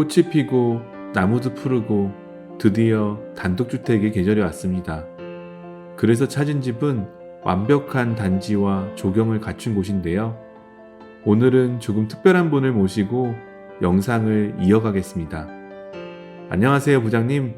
꽃이 피고 나무도 푸르고 드디어 단독주택의 계절이 왔습니다. 그래서 찾은 집은 완벽한 단지와 조경을 갖춘 곳인데요. 오늘은 조금 특별한 분을 모시고 영상을 이어가겠습니다. 안녕하세요, 부장님.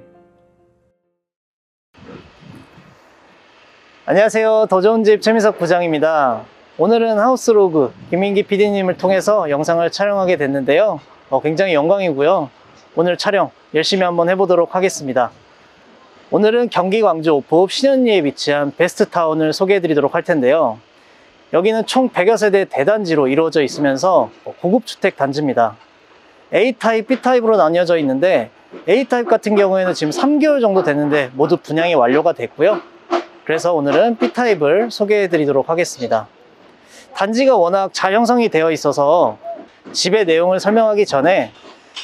안녕하세요. 더 좋은 집 최민석 부장입니다. 오늘은 하우스로그 김민기 PD님을 통해서 영상을 촬영하게 됐는데요. 어, 굉장히 영광이고요. 오늘 촬영 열심히 한번 해보도록 하겠습니다. 오늘은 경기 광주 오포읍 신현리에 위치한 베스트타운을 소개해드리도록 할 텐데요. 여기는 총 100여 세대 대단지로 이루어져 있으면서 고급 주택 단지입니다. A타입, B타입으로 나뉘어져 있는데 A타입 같은 경우에는 지금 3개월 정도 됐는데 모두 분양이 완료가 됐고요. 그래서 오늘은 B타입을 소개해 드리도록 하겠습니다. 단지가 워낙 잘 형성이 되어 있어서 집의 내용을 설명하기 전에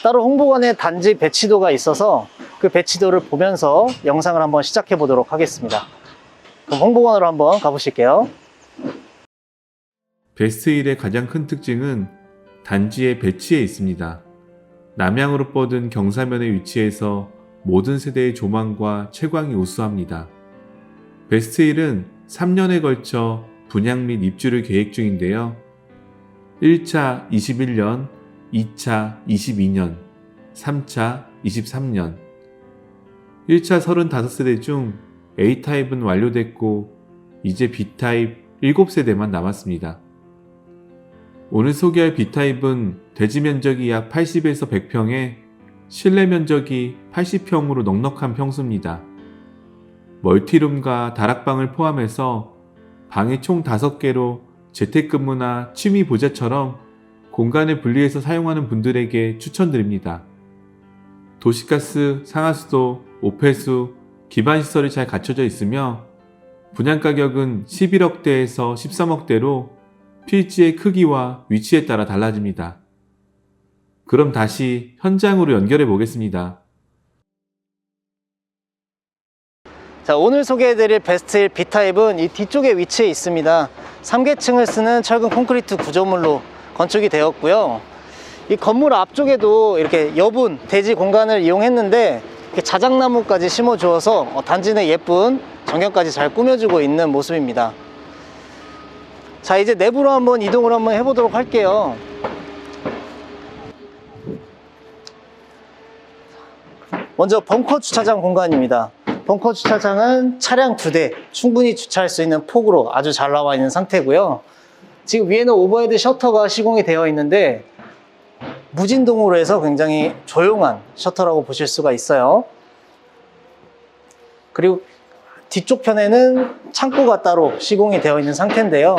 따로 홍보관에 단지 배치도가 있어서 그 배치도를 보면서 영상을 한번 시작해 보도록 하겠습니다. 그럼 홍보관으로 한번 가보실게요. 베스트힐의 가장 큰 특징은 단지의 배치에 있습니다. 남향으로 뻗은 경사면에 위치해서 모든 세대의 조망과 채광이 우수합니다. 베스트힐은 3년에 걸쳐 분양 및 입주를 계획 중인데요. 1차 21년, 2차 22년, 3차 23년. 1차 35세대 중 A타입은 완료됐고 이제 B타입 7세대만 남았습니다. 오늘 소개할 B타입은 대지 면적이 약 80에서 100평에 실내 면적이 80평으로 넉넉한 평수입니다. 멀티룸과 다락방을 포함해서 방이 총 5개로 재택근무나 취미 보좌처럼 공간을 분리해서 사용하는 분들에게 추천드립니다. 도시가스, 상하수도, 오폐수, 기반시설이 잘 갖춰져 있으며 분양 가격은 11억대에서 13억대로 필지의 크기와 위치에 따라 달라집니다. 그럼 다시 현장으로 연결해 보겠습니다. 자, 오늘 소개해드릴 베스트힐 B타입은 이 뒤쪽에 위치해 있습니다. 3계층을 쓰는 철근 콘크리트 구조물로 건축이 되었고요. 이 건물 앞쪽에도 이렇게 여분 대지 공간을 이용했는데 자작나무까지 심어 주어서 어, 단지 내 예쁜 전경까지 잘 꾸며주고 있는 모습입니다. 자, 이제 내부로 한번 이동을 한번 해보도록 할게요. 먼저 벙커 주차장 공간입니다. 벙커 주차장은 차량 두 대 충분히 주차할 수 있는 폭으로 아주 잘 나와 있는 상태고요. 지금 위에는 오버헤드 셔터가 시공이 되어 있는데 무진동으로 해서 굉장히 조용한 셔터라고 보실 수가 있어요. 그리고 뒤쪽 편에는 창고가 따로 시공이 되어 있는 상태인데요.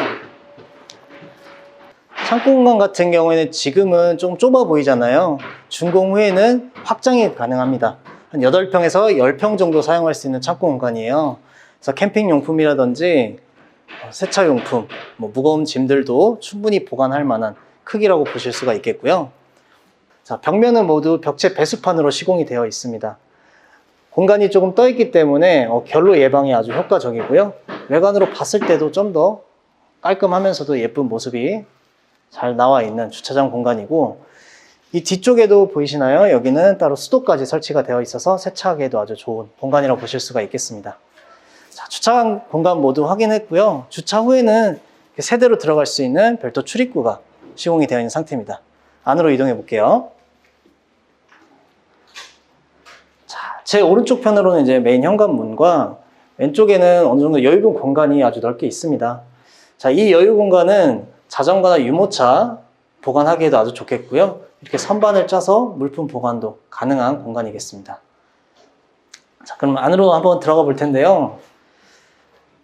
창고 공간 같은 경우에는 지금은 좀 좁아 보이잖아요. 준공 후에는 확장이 가능합니다. 한 8평에서 10평 정도 사용할 수 있는 창고 공간이에요. 그래서 캠핑 용품이라든지 어, 세차 용품, 뭐 무거운 짐들도 충분히 보관할 만한 크기라고 보실 수가 있겠고요. 자, 벽면은 모두 벽체 배수판으로 시공이 되어 있습니다. 공간이 조금 떠 있기 때문에 어, 결로 예방이 아주 효과적이고요. 외관으로 봤을 때도 좀 더 깔끔하면서도 예쁜 모습이 잘 나와 있는 주차장 공간이고 이 뒤쪽에도 보이시나요? 여기는 따로 수도까지 설치가 되어 있어서 세차하기에도 아주 좋은 공간이라고 보실 수가 있겠습니다. 자, 주차 공간 모두 확인했고요. 주차 후에는 세대로 들어갈 수 있는 별도 출입구가 시공이 되어 있는 상태입니다. 안으로 이동해 볼게요. 자, 제 오른쪽 편으로는 이제 메인 현관문과 왼쪽에는 어느 정도 여유분 공간이 아주 넓게 있습니다. 자, 이 여유 공간은 자전거나 유모차 보관하기에도 아주 좋겠고요. 이렇게 선반을 짜서 물품 보관도 가능한 공간이겠습니다. 자, 그럼 안으로 한번 들어가 볼 텐데요.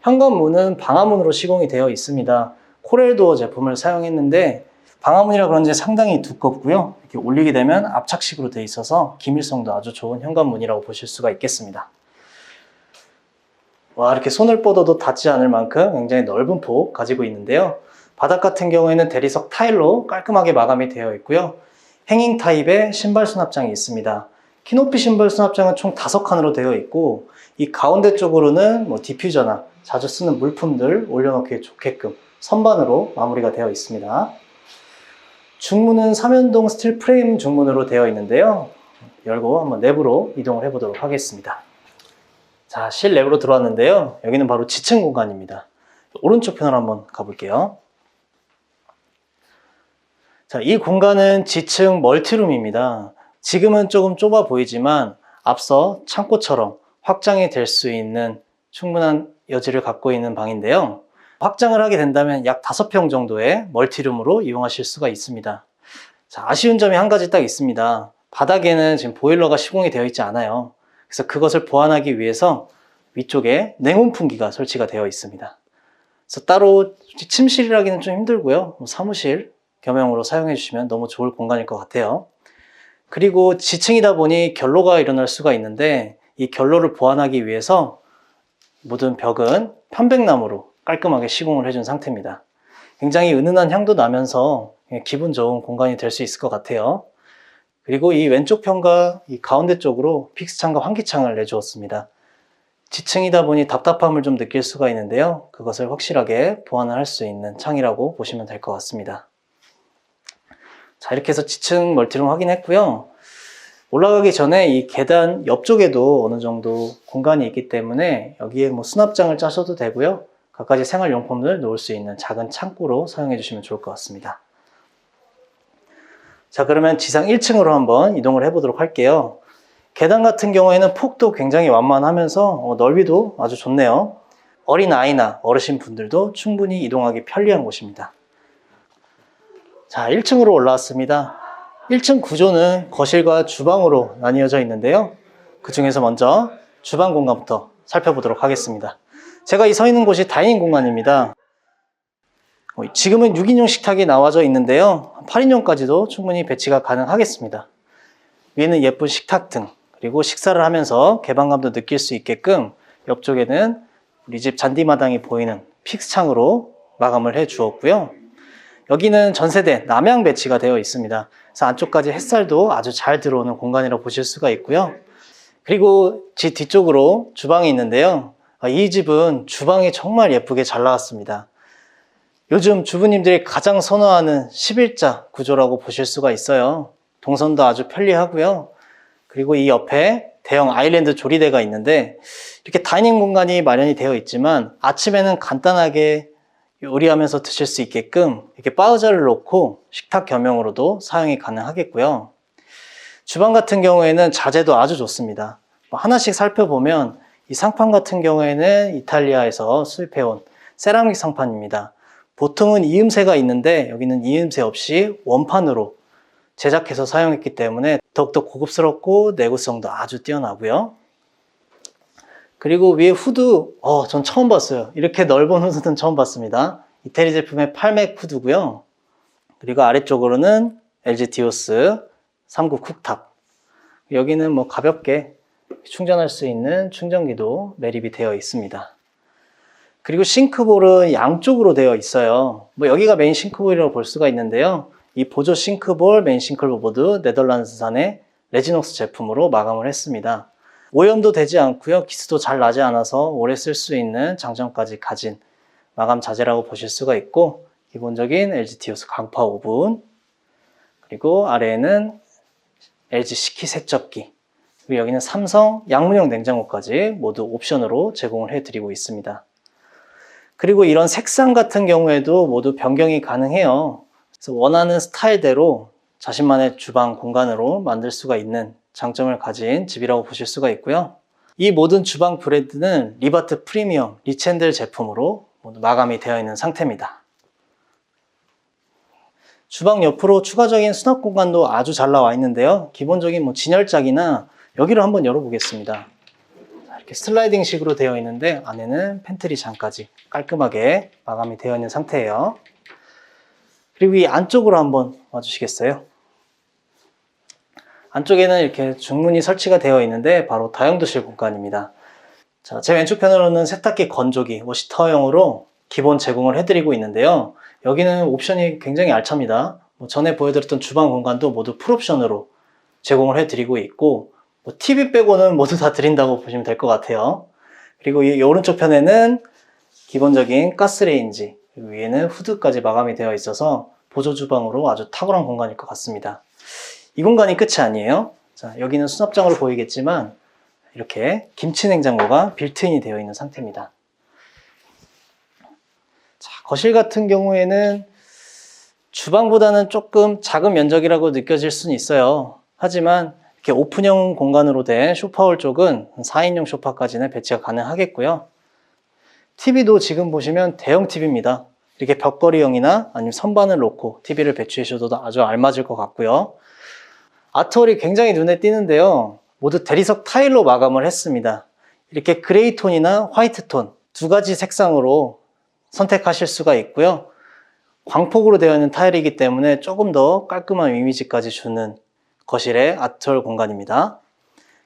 현관문은 방화문으로 시공이 되어 있습니다. 코렐도어 제품을 사용했는데 방화문이라 그런지 상당히 두껍고요. 이렇게 올리게 되면 압착식으로 되어 있어서 기밀성도 아주 좋은 현관문이라고 보실 수가 있겠습니다. 와, 이렇게 손을 뻗어도 닿지 않을 만큼 굉장히 넓은 폭 가지고 있는데요. 바닥 같은 경우에는 대리석 타일로 깔끔하게 마감이 되어 있고요. 행잉 타입의 신발 수납장이 있습니다. 키높이 신발 수납장은 총 5칸으로 되어 있고 이 가운데 쪽으로는 뭐 디퓨저나 자주 쓰는 물품들 올려놓기 좋게끔 선반으로 마무리가 되어 있습니다. 중문은 삼연동 스틸 프레임 중문으로 되어 있는데요. 열고 한번 내부로 이동을 해보도록 하겠습니다. 자, 실내부로 들어왔는데요. 여기는 바로 지층 공간입니다. 오른쪽 편으로 한번 가볼게요. 자, 이 공간은 지층 멀티룸입니다. 지금은 조금 좁아 보이지만 앞서 창고처럼 확장이 될 수 있는 충분한 여지를 갖고 있는 방인데요. 확장을 하게 된다면 약 5평 정도의 멀티룸으로 이용하실 수가 있습니다. 자, 아쉬운 점이 한 가지 딱 있습니다. 바닥에는 지금 보일러가 시공이 되어 있지 않아요. 그래서 그것을 보완하기 위해서 위쪽에 냉온풍기가 설치가 되어 있습니다. 그래서 따로 침실이라기는 좀 힘들고요. 뭐 사무실 겸용으로 사용해 주시면 너무 좋을 공간일 것 같아요. 그리고 지층이다 보니 결로가 일어날 수가 있는데 이 결로를 보완하기 위해서 모든 벽은 편백나무로 깔끔하게 시공을 해준 상태입니다. 굉장히 은은한 향도 나면서 기분 좋은 공간이 될 수 있을 것 같아요. 그리고 이 왼쪽 편과 이 가운데 쪽으로 픽스창과 환기창을 내주었습니다. 지층이다 보니 답답함을 좀 느낄 수가 있는데요. 그것을 확실하게 보완을 할 수 있는 창이라고 보시면 될 것 같습니다. 자, 이렇게 해서 지층 멀티룸 확인했고요. 올라가기 전에 이 계단 옆쪽에도 어느 정도 공간이 있기 때문에 여기에 뭐 수납장을 짜셔도 되고요. 갖가지 생활용품을 놓을 수 있는 작은 창고로 사용해 주시면 좋을 것 같습니다. 자, 그러면 지상 1층으로 한번 이동을 해보도록 할게요. 계단 같은 경우에는 폭도 굉장히 완만하면서 어, 넓이도 아주 좋네요. 어린 아이나 어르신 분들도 충분히 이동하기 편리한 곳입니다. 자, 1층으로 올라왔습니다. 1층 구조는 거실과 주방으로 나뉘어져 있는데요. 그 중에서 먼저 주방 공간부터 살펴보도록 하겠습니다. 제가 이 서 있는 곳이 다이닝 공간입니다. 어, 지금은 6인용 식탁이 나와져 있는데요. 8인용까지도 충분히 배치가 가능하겠습니다. 위에는 예쁜 식탁 등, 그리고 식사를 하면서 개방감도 느낄 수 있게끔 옆쪽에는 우리 집 잔디마당이 보이는 픽스창으로 마감을 해 주었고요. 여기는 전세대 남향 배치가 되어 있습니다. 그래서 안쪽까지 햇살도 아주 잘 들어오는 공간이라고 보실 수가 있고요. 그리고 집 뒤쪽으로 주방이 있는데요. 아, 이 집은 주방이 정말 예쁘게 잘 나왔습니다. 요즘 주부님들이 가장 선호하는 11자 구조라고 보실 수가 있어요. 동선도 아주 편리하고요. 그리고 이 옆에 대형 아일랜드 조리대가 있는데 이렇게 다이닝 공간이 마련이 되어 있지만 아침에는 간단하게 요리하면서 드실 수 있게끔 이렇게 바우자를 놓고 식탁 겸용으로도 사용이 가능하겠고요. 주방 같은 경우에는 자재도 아주 좋습니다. 뭐 하나씩 살펴보면 이 상판 같은 경우에는 이탈리아에서 수입해온 세라믹 상판입니다. 보통은 이음새가 있는데 여기는 이음새 없이 원판으로 제작해서 사용했기 때문에 더욱더 고급스럽고 내구성도 아주 뛰어나고요. 그리고 위에 후드, 어, 전 처음 봤어요. 이렇게 넓은 후드는 처음 봤습니다. 이태리 제품의 8맥 후드고요. 그리고 아래쪽으로는 LG 디오스 3구 쿡탑. 여기는 뭐 가볍게 충전할 수 있는 충전기도 매립이 되어 있습니다. 그리고 싱크볼은 양쪽으로 되어 있어요. 뭐 여기가 메인 싱크볼이라고 볼 수가 있는데요. 이 보조 싱크볼, 메인 싱크볼 모두 네덜란드산의 레지녹스 제품으로 마감을 했습니다. 오염도 되지 않고요. 기스도 잘 나지 않아서 오래 쓸 수 있는 장점까지 가진 마감 자재라고 보실 수가 있고 기본적인 LG 디오스 강파 오븐 그리고 아래에는 LG 식기 세척기 그리고 여기는 삼성 양문형 냉장고까지 모두 옵션으로 제공을 해드리고 있습니다. 그리고 이런 색상 같은 경우에도 모두 변경이 가능해요. 그래서 원하는 스타일대로 자신만의 주방 공간으로 만들 수가 있는 장점을 가진 집이라고 보실 수가 있고요. 이 모든 주방 브랜드는 리바트 프리미엄 리첸델 제품으로 모두 마감이 되어 있는 상태입니다. 주방 옆으로 추가적인 수납 공간도 아주 잘 나와 있는데요. 기본적인 뭐 진열장이나 여기를 한번 열어보겠습니다. 자, 이렇게 슬라이딩 식으로 되어 있는데 안에는 팬트리 장까지 깔끔하게 마감이 되어 있는 상태예요. 그리고 이 안쪽으로 한번 와주시겠어요? 안쪽에는 이렇게 중문이 설치가 되어 있는데 바로 다용도실 공간입니다. 자, 제 왼쪽 편으로는 세탁기 건조기, 워시터용으로 기본 제공을 해드리고 있는데요. 여기는 옵션이 굉장히 알찹니다. 뭐 전에 보여드렸던 주방 공간도 모두 풀옵션으로 제공을 해드리고 있고 뭐 TV 빼고는 모두 다 드린다고 보시면 될 것 같아요. 그리고 이 오른쪽 편에는 기본적인 가스레인지 위에는 후드까지 마감이 되어 있어서 보조 주방으로 아주 탁월한 공간일 것 같습니다. 이 공간이 끝이 아니에요. 자, 여기는 수납장으로 보이겠지만 이렇게 김치 냉장고가 빌트인이 되어 있는 상태입니다. 자, 거실 같은 경우에는 주방보다는 조금 작은 면적이라고 느껴질 수는 있어요. 하지만 이렇게 오픈형 공간으로 된 소파홀 쪽은 4인용 소파까지는 배치가 가능하겠고요. TV도 지금 보시면 대형 TV입니다. 이렇게 벽걸이형이나 아니면 선반을 놓고 TV를 배치해 주셔도 아주 알맞을 것 같고요. 아트월이 굉장히 눈에 띄는데요. 모두 대리석 타일로 마감을 했습니다. 이렇게 그레이 톤이나 화이트 톤 두 가지 색상으로 선택하실 수가 있고요. 광폭으로 되어 있는 타일이기 때문에 조금 더 깔끔한 이미지까지 주는 거실의 아트월 공간입니다.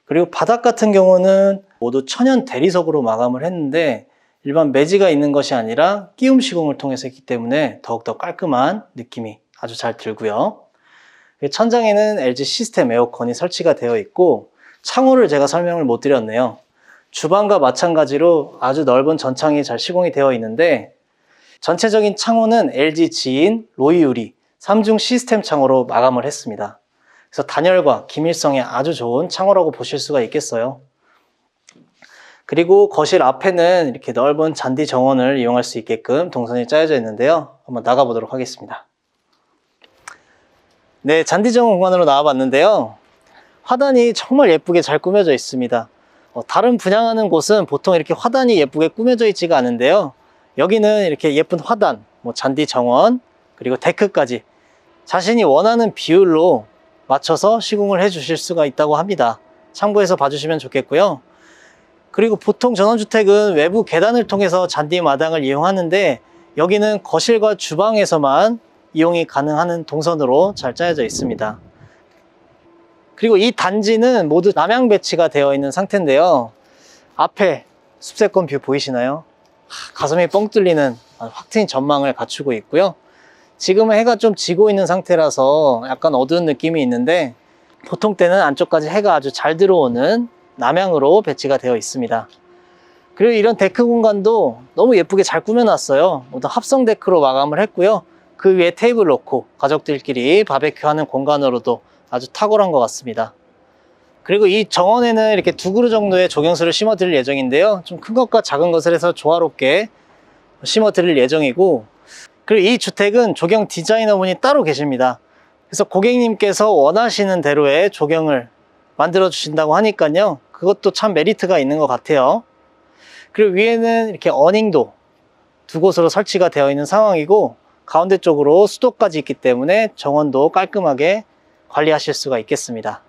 그리고 바닥 같은 경우는 모두 천연 대리석으로 마감을 했는데 일반 매지가 있는 것이 아니라 끼움 시공을 통해서 했기 때문에 더욱더 깔끔한 느낌이 아주 잘 들고요. 천장에는 LG 시스템 에어컨이 설치가 되어 있고 창호를 제가 설명을 못 드렸네요. 주방과 마찬가지로 아주 넓은 전창이 잘 시공이 되어 있는데 전체적인 창호는 LG 지인 로이유리 3중 시스템 창호로 마감을 했습니다. 그래서 단열과 기밀성에 아주 좋은 창호라고 보실 수가 있겠어요. 그리고 거실 앞에는 이렇게 넓은 잔디 정원을 이용할 수 있게끔 동선이 짜여져 있는데요. 한번 나가보도록 하겠습니다. 네, 잔디 정원 공간으로 나와봤는데요. 화단이 정말 예쁘게 잘 꾸며져 있습니다. 어, 다른 분양하는 곳은 보통 이렇게 화단이 예쁘게 꾸며져 있지가 않은데요. 여기는 이렇게 예쁜 화단, 뭐 잔디 정원, 그리고 데크까지 자신이 원하는 비율로 맞춰서 시공을 해 주실 수가 있다고 합니다. 참고해서 봐주시면 좋겠고요. 그리고 보통 전원주택은 외부 계단을 통해서 잔디 마당을 이용하는데 여기는 거실과 주방에서만 이용이 가능한 동선으로 잘 짜여져 있습니다. 그리고 이 단지는 모두 남향 배치가 되어 있는 상태인데요. 앞에 숲세권 뷰 보이시나요? 하, 가슴이 뻥 뚫리는 확 트인 전망을 갖추고 있고요. 지금은 해가 좀 지고 있는 상태라서 약간 어두운 느낌이 있는데 보통 때는 안쪽까지 해가 아주 잘 들어오는 남향으로 배치가 되어 있습니다. 그리고 이런 데크 공간도 너무 예쁘게 잘 꾸며놨어요. 모두 합성 데크로 마감을 했고요. 그 위에 테이블 놓고 가족들끼리 바베큐 하는 공간으로도 아주 탁월한 것 같습니다. 그리고 이 정원에는 이렇게 두 그루 정도의 조경수를 심어 드릴 예정인데요. 좀 큰 것과 작은 것을 해서 조화롭게 심어 드릴 예정이고 그리고 이 주택은 조경 디자이너분이 따로 계십니다. 그래서 고객님께서 원하시는 대로의 조경을 만들어 주신다고 하니까요. 그것도 참 메리트가 있는 것 같아요. 그리고 위에는 이렇게 어닝도 두 곳으로 설치가 되어 있는 상황이고 가운데 쪽으로 수도까지 있기 때문에 정원도 깔끔하게 관리하실 수가 있겠습니다.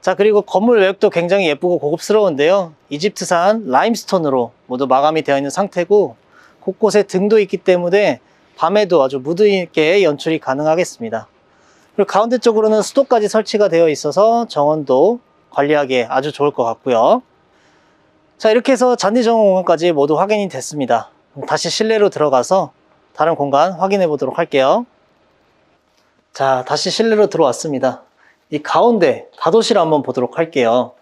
자, 그리고 건물 외벽도 굉장히 예쁘고 고급스러운데요. 이집트산 라임스톤으로 모두 마감이 되어 있는 상태고 곳곳에 등도 있기 때문에 밤에도 아주 무드 있게 연출이 가능하겠습니다. 그리고 가운데 쪽으로는 수도까지 설치가 되어 있어서 정원도 관리하기에 아주 좋을 것 같고요. 자, 이렇게 해서 잔디 정원 공간까지 모두 확인이 됐습니다. 다시 실내로 들어가서 다른 공간 확인해 보도록 할게요. 자, 다시 실내로 들어왔습니다. 이 가운데 다도실 한번 보도록 할게요.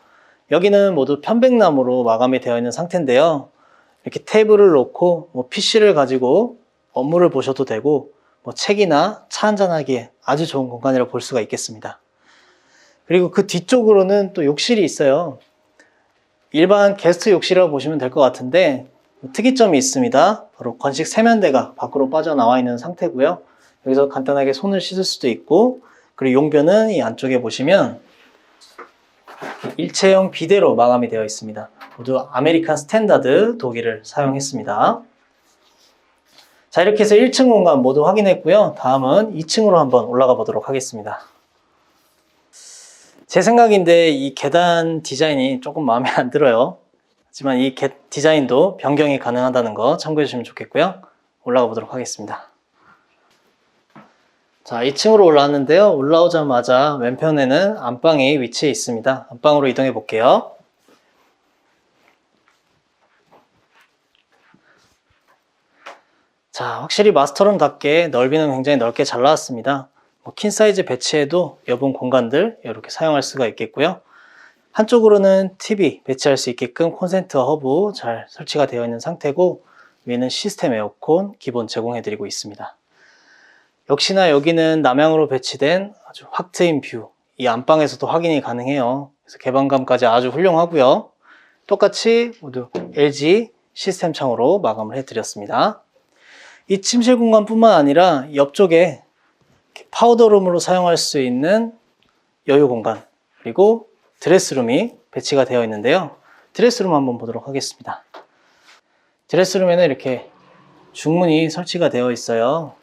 여기는 모두 편백나무로 마감이 되어 있는 상태인데요. 이렇게 테이블을 놓고 뭐 PC를 가지고 업무를 보셔도 되고 뭐 책이나 차 한잔하기에 아주 좋은 공간이라고 볼 수가 있겠습니다. 그리고 그 뒤쪽으로는 또 욕실이 있어요. 일반 게스트 욕실이라고 보시면 될 것 같은데 특이점이 있습니다. 바로 건식 세면대가 밖으로 빠져나와 있는 상태고요. 여기서 간단하게 손을 씻을 수도 있고 그리고 용변은 이 안쪽에 보시면 일체형 비대로 마감이 되어 있습니다. 모두 아메리칸 스탠다드 도기를 사용했습니다. 자 이렇게 해서 1층 공간 모두 확인했고요. 다음은 2층으로 한번 올라가 보도록 하겠습니다. 제 생각인데 이 계단 디자인이 조금 마음에 안 들어요. 하지만 이 게- 디자인도 변경이 가능하다는 거 참고해 주시면 좋겠고요. 올라가 보도록 하겠습니다. 자, 2층으로 올라왔는데요. 올라오자마자 왼편에는 안방이 위치해 있습니다. 안방으로 이동해 볼게요. 자, 확실히 마스터룸답게 넓이는 굉장히 넓게 잘 나왔습니다. 뭐퀸 사이즈 배치에도 여분 공간들 이렇게 사용할 수가 있겠고요. 한쪽으로는 TV 배치할 수 있게끔 콘센트와 허브 잘 설치가 되어 있는 상태고 위에는 시스템 에어컨 기본 제공해 드리고 있습니다. 역시나 여기는 남향으로 배치된 아주 확 트인 뷰. 이 안방에서도 확인이 가능해요. 그래서 개방감까지 아주 훌륭하고요. 똑같이 모두 LG 시스템 창으로 마감을 해드렸습니다. 이 침실 공간뿐만 아니라 옆쪽에 파우더룸으로 사용할 수 있는 여유 공간 그리고 드레스룸이 배치가 되어 있는데요. 드레스룸 한번 보도록 하겠습니다. 드레스룸에는 이렇게 중문이 설치가 되어 있어요.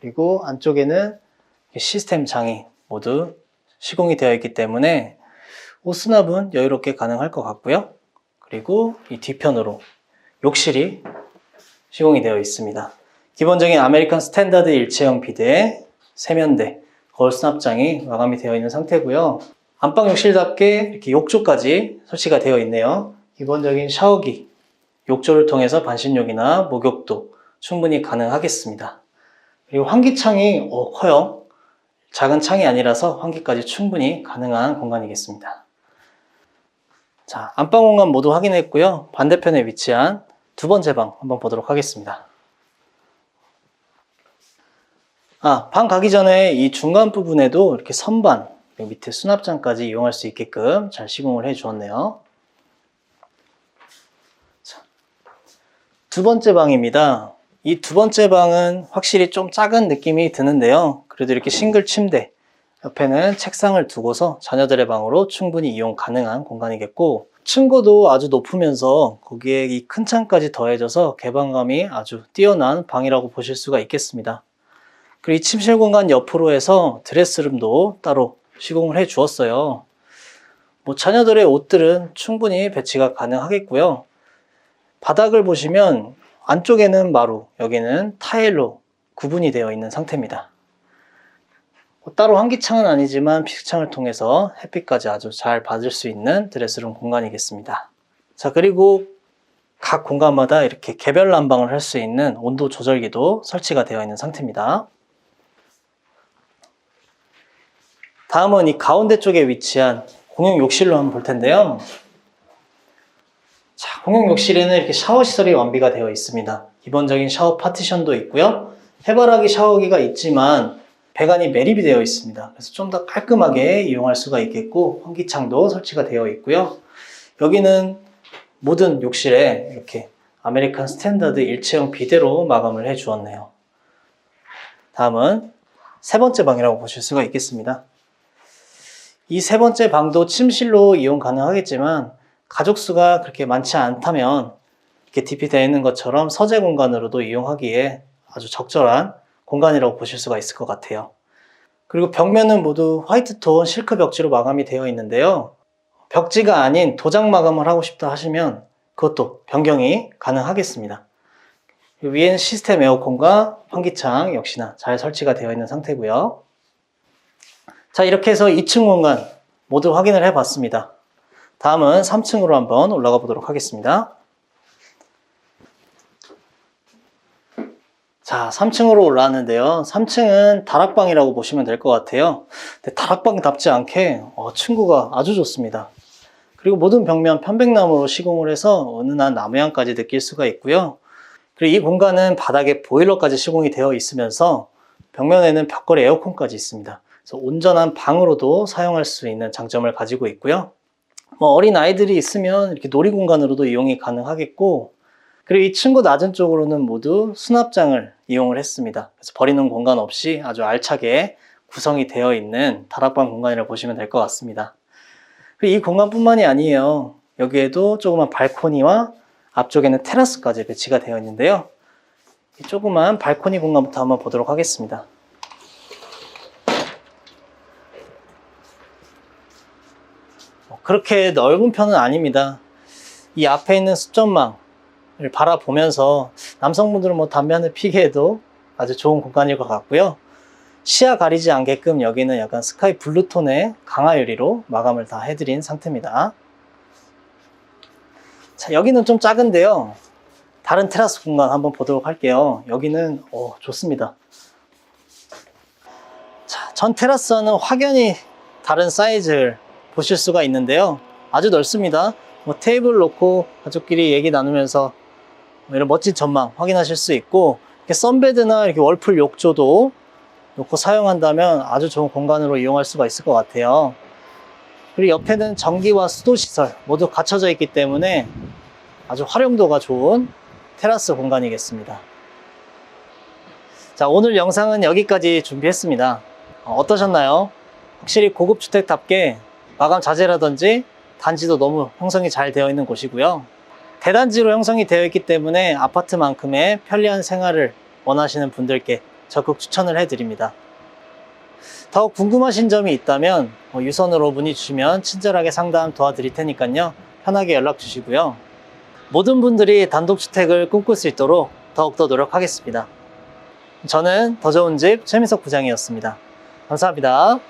그리고 안쪽에는 시스템 장이 모두 시공이 되어 있기 때문에 옷 수납은 여유롭게 가능할 것 같고요. 그리고 이 뒤편으로 욕실이 시공이 되어 있습니다. 기본적인 아메리칸 스탠다드 일체형 비대에 세면대, 거울 수납장이 마감이 되어 있는 상태고요. 안방 욕실답게 이렇게 욕조까지 설치가 되어 있네요. 기본적인 샤워기, 욕조를 통해서 반신욕이나 목욕도 충분히 가능하겠습니다. 그리고 환기창이 어, 커요. 작은 창이 아니라서 환기까지 충분히 가능한 공간이겠습니다. 자, 안방 공간 모두 확인했고요. 반대편에 위치한 두 번째 방 한번 보도록 하겠습니다. 아, 방 가기 전에 이 중간 부분에도 이렇게 선반, 밑에 수납장까지 이용할 수 있게끔 잘 시공을 해 주었네요. 자, 두 번째 방입니다. 이 두 번째 방은 확실히 좀 작은 느낌이 드는데요. 그래도 이렇게 싱글 침대, 옆에는 책상을 두고서 자녀들의 방으로 충분히 이용 가능한 공간이겠고, 층고도 아주 높으면서 거기에 이 큰 창까지 더해져서 개방감이 아주 뛰어난 방이라고 보실 수가 있겠습니다. 그리고 이 침실 공간 옆으로 해서 드레스룸도 따로 시공을 해 주었어요. 뭐 자녀들의 옷들은 충분히 배치가 가능하겠고요. 바닥을 보시면 안쪽에는 마루, 여기는 타일로 구분이 되어 있는 상태입니다. 뭐 따로 환기창은 아니지만 피크창을 통해서 햇빛까지 아주 잘 받을 수 있는 드레스룸 공간이겠습니다. 자, 그리고 각 공간마다 이렇게 개별 난방을 할 수 있는 온도 조절기도 설치가 되어 있는 상태입니다. 다음은 이 가운데 쪽에 위치한 공용 욕실로 한번 볼 텐데요. 자, 공용 욕실에는 이렇게 샤워 시설이 완비가 되어 있습니다. 기본적인 샤워 파티션도 있고요. 해바라기 샤워기가 있지만 배관이 매립이 되어 있습니다. 그래서 좀 더 깔끔하게 이용할 수가 있겠고 환기창도 설치가 되어 있고요. 여기는 모든 욕실에 이렇게 아메리칸 스탠다드 일체형 비대로 마감을 해 주었네요. 다음은 세 번째 방이라고 보실 수가 있겠습니다. 이 세 번째 방도 침실로 이용 가능하겠지만 가족 수가 그렇게 많지 않다면 이렇게 DP 되어 있는 것처럼 서재 공간으로도 이용하기에 아주 적절한 공간이라고 보실 수가 있을 것 같아요. 그리고 벽면은 모두 화이트톤 실크 벽지로 마감이 되어 있는데요. 벽지가 아닌 도장 마감을 하고 싶다 하시면 그것도 변경이 가능하겠습니다. 위에는 시스템 에어컨과 환기창 역시나 잘 설치가 되어 있는 상태고요. 자, 이렇게 해서 2층 공간 모두 확인을 해 봤습니다. 다음은 3층으로 한번 올라가 보도록 하겠습니다. 자, 3층으로 올라왔는데요. 3층은 다락방이라고 보시면 될 것 같아요. 근데 다락방답지 않게 어, 층고가 아주 좋습니다. 그리고 모든 벽면 편백나무로 시공을 해서 은은한 나무향까지 느낄 수가 있고요. 그리고 이 공간은 바닥에 보일러까지 시공이 되어 있으면서 벽면에는 벽걸이 에어컨까지 있습니다. 온전한 방으로도 사용할 수 있는 장점을 가지고 있고요. 뭐 어린 아이들이 있으면 이렇게 놀이 공간으로도 이용이 가능하겠고, 그리고 이 층고 낮은 쪽으로는 모두 수납장을 이용을 했습니다. 그래서 버리는 공간 없이 아주 알차게 구성이 되어 있는 다락방 공간이라고 보시면 될 것 같습니다. 이 공간뿐만이 아니에요. 여기에도 조그만 발코니와 앞쪽에는 테라스까지 배치가 되어 있는데요. 이 조그만 발코니 공간부터 한번 보도록 하겠습니다. 그렇게 넓은 편은 아닙니다. 이 앞에 있는 습전망을 바라보면서 남성분들은 뭐 담배 한 대 피기에도 아주 좋은 공간일 것 같고요. 시야 가리지 않게끔 여기는 약간 스카이 블루톤의 강화 유리로 마감을 다 해드린 상태입니다. 자, 여기는 좀 작은데요. 다른 테라스 공간 한번 보도록 할게요. 여기는 오, 좋습니다. 자, 전 테라스와는 확연히 다른 사이즈를 보실 수가 있는데요. 아주 넓습니다. 뭐 테이블 놓고 가족끼리 얘기 나누면서 뭐 이런 멋진 전망 확인하실 수 있고 이렇게 선베드나 이렇게 월풀 욕조도 놓고 사용한다면 아주 좋은 공간으로 이용할 수가 있을 것 같아요. 그리고 옆에는 전기와 수도 시설 모두 갖춰져 있기 때문에 아주 활용도가 좋은 테라스 공간이겠습니다. 자, 오늘 영상은 여기까지 준비했습니다. 어, 어떠셨나요? 확실히 고급 주택답게 마감 자재라든지 단지도 너무 형성이 잘 되어 있는 곳이고요. 대단지로 형성이 되어 있기 때문에 아파트만큼의 편리한 생활을 원하시는 분들께 적극 추천을 해드립니다. 더 궁금하신 점이 있다면 어, 유선으로 문의 주시면 친절하게 상담 도와드릴 테니까요. 편하게 연락 주시고요. 모든 분들이 단독주택을 꿈꿀 수 있도록 더욱더 노력하겠습니다. 저는 더 좋은 집 최민석 부장이었습니다. 감사합니다.